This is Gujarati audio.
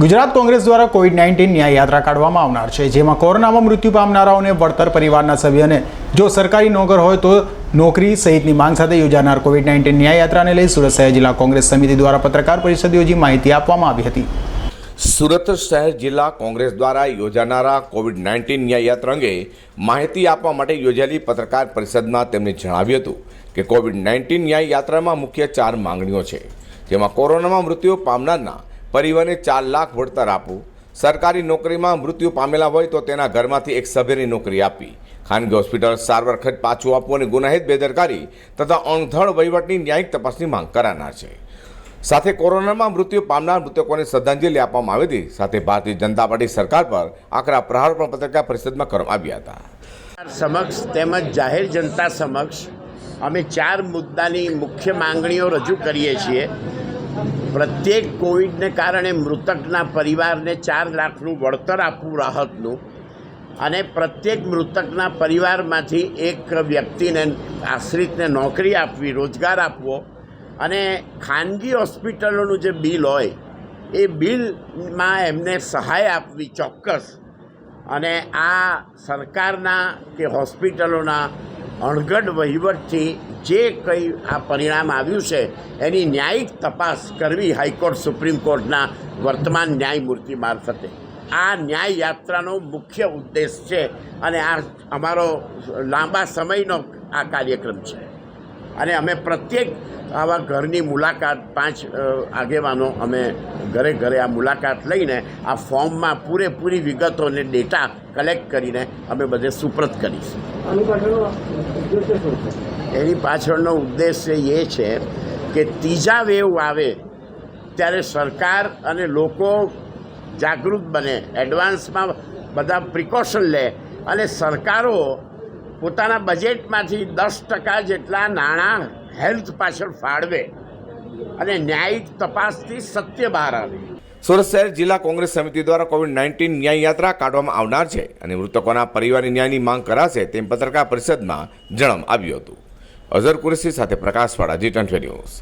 ગુજરાત કોંગ્રેસ દ્વારા કોવિડ નાઇન્ટીન ન્યાય યાત્રા કાઢવામાં આવનાર છે, જેમાં કોરોનામાં મૃત્યુ પામનારાઓને વળતર પરિવારના સભ્યને જો સરકારી નોકર હોય તો નોકરી સહિતની માંગ સાથે યોજાનાર કોવિડ નાઇન્ટીન ન્યાય યાત્રાને લઈ સુરત શહેર જિલ્લા કોંગ્રેસ સમિતિ દ્વારા પત્રકાર પરિષદ યોજી માહિતી આપવામાં આવી હતી. સુરત શહેર જિલ્લા કોંગ્રેસ દ્વારા યોજાનારા કોવિડ નાઇન્ટીન ન્યાય યાત્રા અંગે માહિતી આપવા માટે યોજાયેલી પત્રકાર પરિષદમાં તેમણે જણાવ્યું હતું કે કોવિડ નાઇન્ટીન ન્યાય યાત્રામાં મુખ્ય ચાર માંગણીઓ છે, જેમાં કોરોનામાં મૃત્યુ પામનારના પરિવારને ચાર લાખ વળતર આપવું. સરકારી નોકરીમાં મૃત્યુ પામેલા હોય તો તેના ઘરમાંથી એક સભ્યની નોકરી આપવી. ખાનગી હોસ્પિટલ સારવાર ખર્ચ પાછું આપવું અને ગુનાહિત બેદરકારી તથા અણધળ વહીવટની ન્યાયિક તપાસની માંગ કરાનાર છે. સાથે કોરોનામાં મૃત્યુ પામનાર મૃતકોને શ્રદ્ધાંજલિ આપવામાં આવી હતી. સાથે ભારતીય જનતા પાર્ટી સરકાર પર આકરા પ્રહાર પણ પત્રકાર પરિષદમાં કરવામાં આવ્યા હતા. સમક્ષ તેમજ જાહેર જનતા સમક્ષ અમે ચાર મુદ્દાની મુખ્ય માંગણીઓ રજૂ કરીએ છીએ. પ્રત્યેક કોવિડને કારણે મૃતકના પરિવારને ચાર લાખનું વળતર આપવું રાહતનું અને પ્રત્યેક મૃતકના પરિવારમાંથી એક વ્યક્તિને આશ્રિતને નોકરી આપવી, રોજગાર આપવો અને ખાનગી હોસ્પિટલોનું જે બિલ હોય, એ બિલમાં એમને સહાય આપવી ચોક્કસ. અને આ સરકારના કે હોસ્પિટલોના અણઘડ વહીવટથી જે કંઈ આ પરિણામ આવ્યું છે, એની ન્યાયિક તપાસ કરવી હાઈકોર્ટ, સુપ્રીમ કોર્ટના વર્તમાન ન્યાયમૂર્તિ મારફતે. આ ન્યાય યાત્રાનો મુખ્ય ઉદ્દેશ છે અને આ અમારો લાંબા સમયનો આ કાર્યક્રમ છે. અને અમે પ્રત્યેક આવા ઘરની મુલાકાત પાંચ આગેવાનો અમે ઘરે ઘરે આ મુલાકાત લઈને આ ફોર્મમાં પૂરેપૂરી વિગતો અને ડેટા કલેક્ટ કરીને અમે બધે સુપ્રત કરીશું. એની પાછળનો ઉદ્દેશ્ય એ છે કે ત્રીજા વેવ આવે ત્યારે સરકાર અને લોકો જાગૃત બને એડવાન્સમાં બધા પ્રિકોશન લે અને સરકારો પોતાના બજેટમાંથી દસ ટકા જેટલા નાણાં હેલ્થ પાછળ ફાળવે અને ન્યાયિક તપાસથી સત્ય બહાર આવે. સુરત શહેર જિલ્લા કોંગ્રેસ સમિતિ દ્વારા કોવિડ નાઇન્ટીન ન્યાય યાત્રા કાઢવામાં આવનાર છે અને મૃતકોના પરિવારની ન્યાયની માંગ કરાશે તેમ પત્રકાર પરિષદમાં જણાવવામાં આવ્યું હતું. અઝર કુરેશી સાથે પ્રકાશવાળા જી ટ્વેન્ટી ન્યૂઝ.